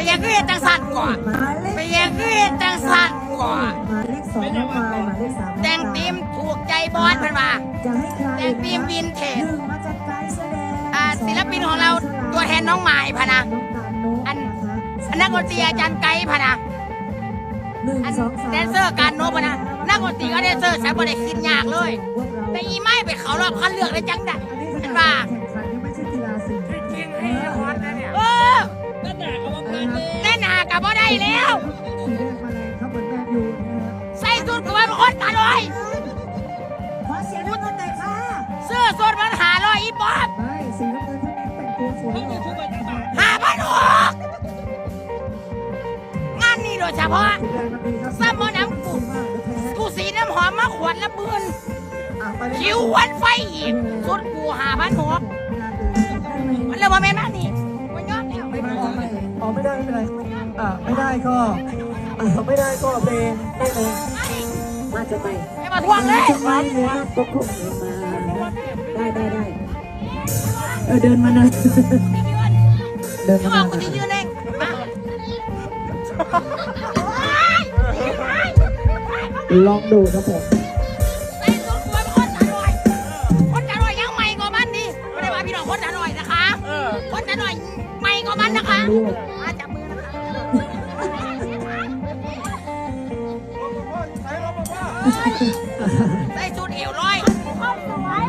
ไปยังคือเฮ็ดจังสันก่อนมาเลขไปยังคือเฮ็ดจังสันก่อนหมายเลขสองน้องปลายหมายเลขสามน้อปลายแต่งทีมถูกใจบอสเพิ่นว่า จะให้ใครแต่งทีมวินเทจ หนึ่งมาจากไกแสดงอ่าศิลปินของเราตัวแทนน้องใหม่พะนะ น้องตาลนกอันนะคะนักดนตรีอาจารย์ไกด์พะนะ หนึ่งอันสองสามแดนเซอร์การโนบพะนะนักดนตรีก็แดนเซอร์ใช้บ่ได้คิดยากเลย พวกเราแต่อีไม้ไปเขารอบคัดเลือกได้จังได้อันนี้เห็นขว่า บบ่ได้แล้วสีแดงมาแรงครับเหมือนแมนยูนะฮะใส่สุดกับว่าเป็นคนตาลอยขอเสียงน้ำเงินหน่อยค่ะเสื้อสดมันหาลอยอีป๊อบไม่สีน้ำเงินท่านนี้แต่งตัวสวยต้องหมีล่อทุกวันจังหวะหาพันหกงานนี้โดยเฉพาะสีแดงมันดีครับซ้ำมาน้ำกูมากเดี๋ยวแพ้กูสีน้ำหอมมาขวดละหมื่นอะไปเลยคิววันไฟอีกสุดกูหาพันหก ไม่ได้ก็อ่าไม่ได้ก็เพลงได้เลยมาจะไปไม่มาทวงเลยจะไปเนี่ยปกคลุมมาได้ได้ได้เออเดินมาหน่อยเดินจะมาบหอกน่กูอยจะยืนเองมาลองดูครับผมใส่สุดกูเป็นคนตาลอยคนตาลอยยังใหม่กว่ามันดิไม่ได้ว่าพี่น้อ ใส่ชุดเอวร้อย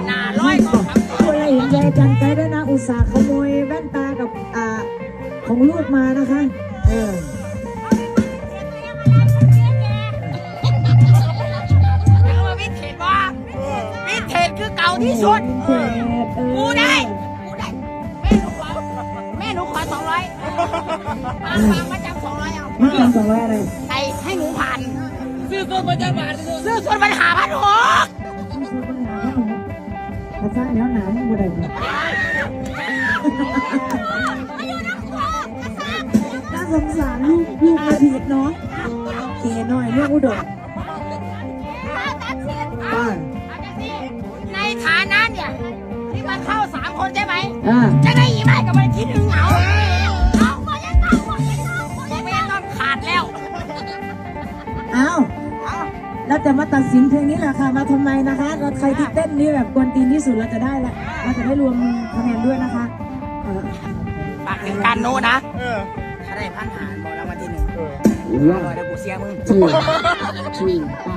หน้าร้อยก็ครับคนอะไรเห็นยายจันไกด้วยนะ อุตส่าห์ขโมยแว่นตากับอ่าของลูกมานะคะ เออแล้วก็มาวินเทจว่าวินเทจคือเก่าที่สุดเจ็ดเออกูได้กูได้ แม่หนูขอแม่หนูขอสองร้อยปางปางมาจับสองร้อยเอามาจำสองร้อยอะไร อตัวประจำบาทเลยซื้อส่วนปัญหาพันหกไม่ใช่ปัญหาที่หนูภาษาแนวหนาไม่บ่ได้เลยน่าสงสารลูกลูกมาผิดเนาะเก๋หน่อยเรื่องอุดมป้าในฐานะเนี่ยที่มันเข้าสามคนใช่ไหมอ่าจะได้อีกไหมกับมันที่หนึ่งเอาเอาก็ยังต้องก็ยังต้องก็ยังต้องขาดแล้วอ้าวเอา แล้วจะมาตัดสินเพลงนี้แหละค่ะ มาทำไมนะคะเราใครที่เต้นนี่แบบกวนตีนที่สุดเราจะได้ละเราจะได้รวมคะแนนด้วยนะคะเออฝากถึงการโน้นะเออถ้าได้พันหารบอกแล้ววันที่หนึ่งว่าเดี๋ยวกูเสียมึงชื่อชื่อป้า